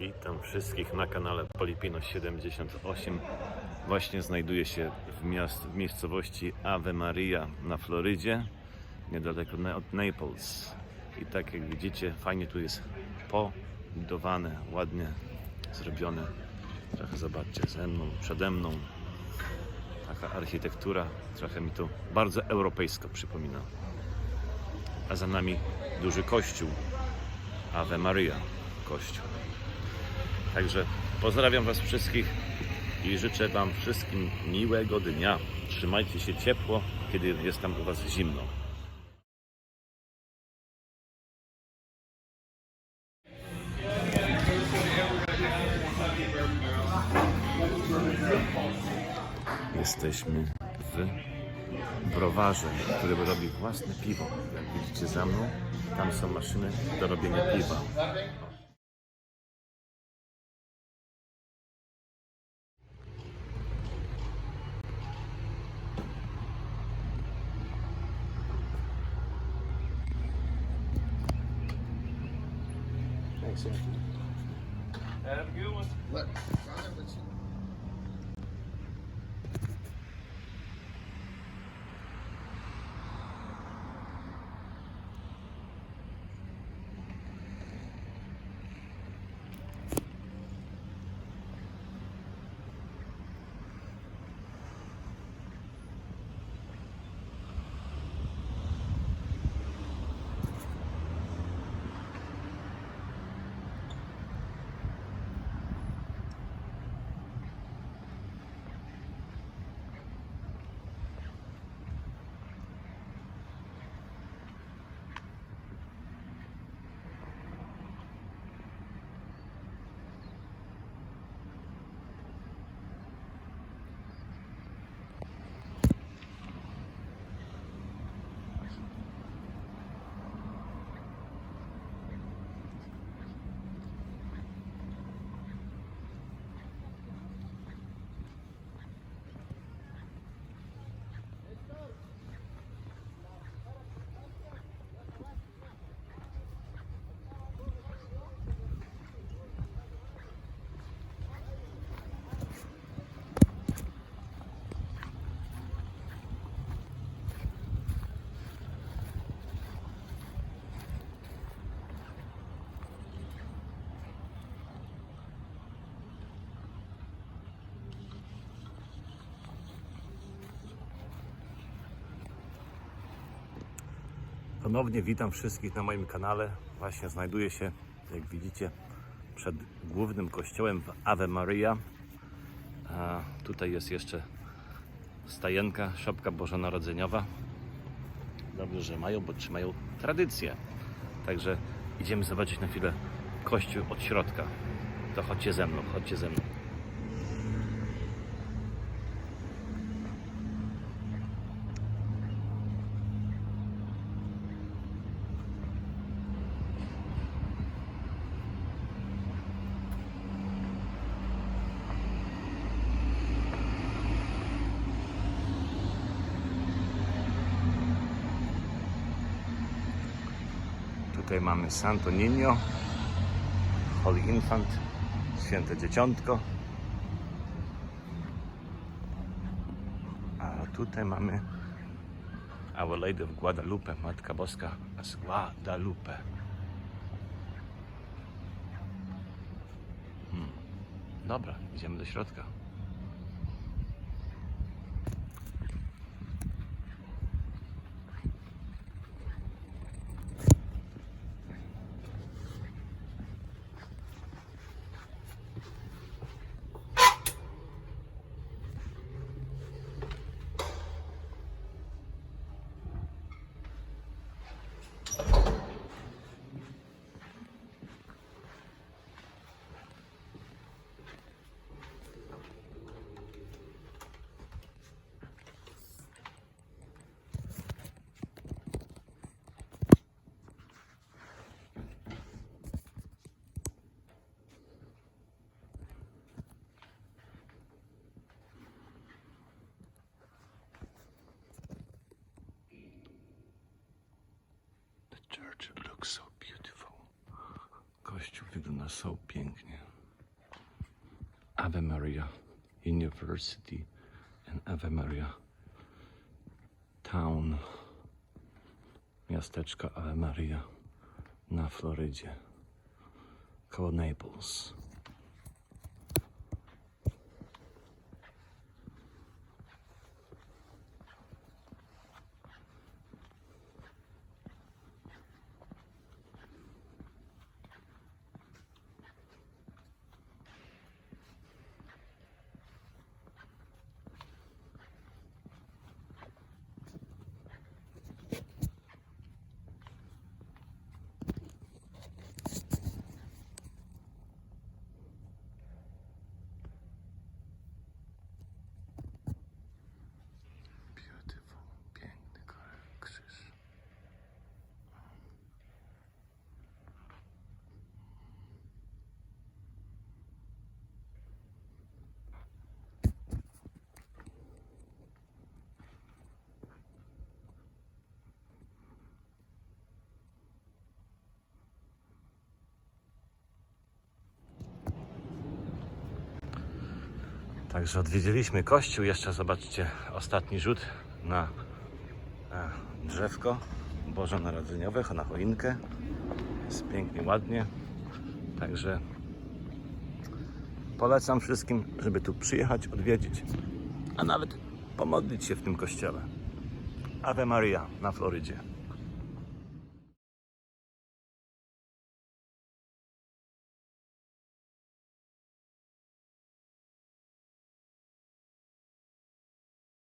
Witam wszystkich na kanale Polipino 78. Właśnie znajduję się w, miast, w miejscowości Ave Maria na Florydzie, niedaleko od Naples. I tak jak widzicie, fajnie tu jest pobudowane, ładnie zrobione. Trochę zobaczcie, ze mną, przede mną. Taka architektura, trochę mi to bardzo europejsko przypomina. A za nami duży kościół, Ave Maria kościół. Także pozdrawiam Was wszystkich i życzę Wam wszystkim miłego dnia. Trzymajcie się ciepło, kiedy jest tam u Was zimno. Jesteśmy w browarze, który robi własne piwo. Jak widzicie za mną, tam są maszyny do robienia piwa. Thanks, Anthony. Have a good one. Look, Ponownie witam wszystkich na moim kanale. Właśnie znajduję się, jak widzicie, przed głównym kościołem w Ave Maria. A tutaj jest jeszcze stajenka, szopka bożonarodzeniowa. Dobrze, że mają, bo trzymają tradycję. Także idziemy zobaczyć na chwilę kościół od środka. To chodźcie ze mną, chodźcie ze mną. Tutaj mamy Santo Niño, Holy Infant, Święte Dzieciątko. A tutaj mamy Our Lady of Guadalupe, Matka Boska z Guadalupe. Hmm. Dobra, idziemy do środka. Looks so beautiful. Kościół wygląda so pięknie. Ave Maria University and Ave Maria Town. Miasteczko Ave Maria na Florydzie, koło Naples. Także odwiedziliśmy kościół. Jeszcze zobaczcie ostatni rzut na e, drzewko bożonarodzeniowe, na choinkę. Jest pięknie, ładnie. Także polecam wszystkim, żeby tu przyjechać, odwiedzić, a nawet pomodlić się w tym kościele. Ave Maria na Florydzie.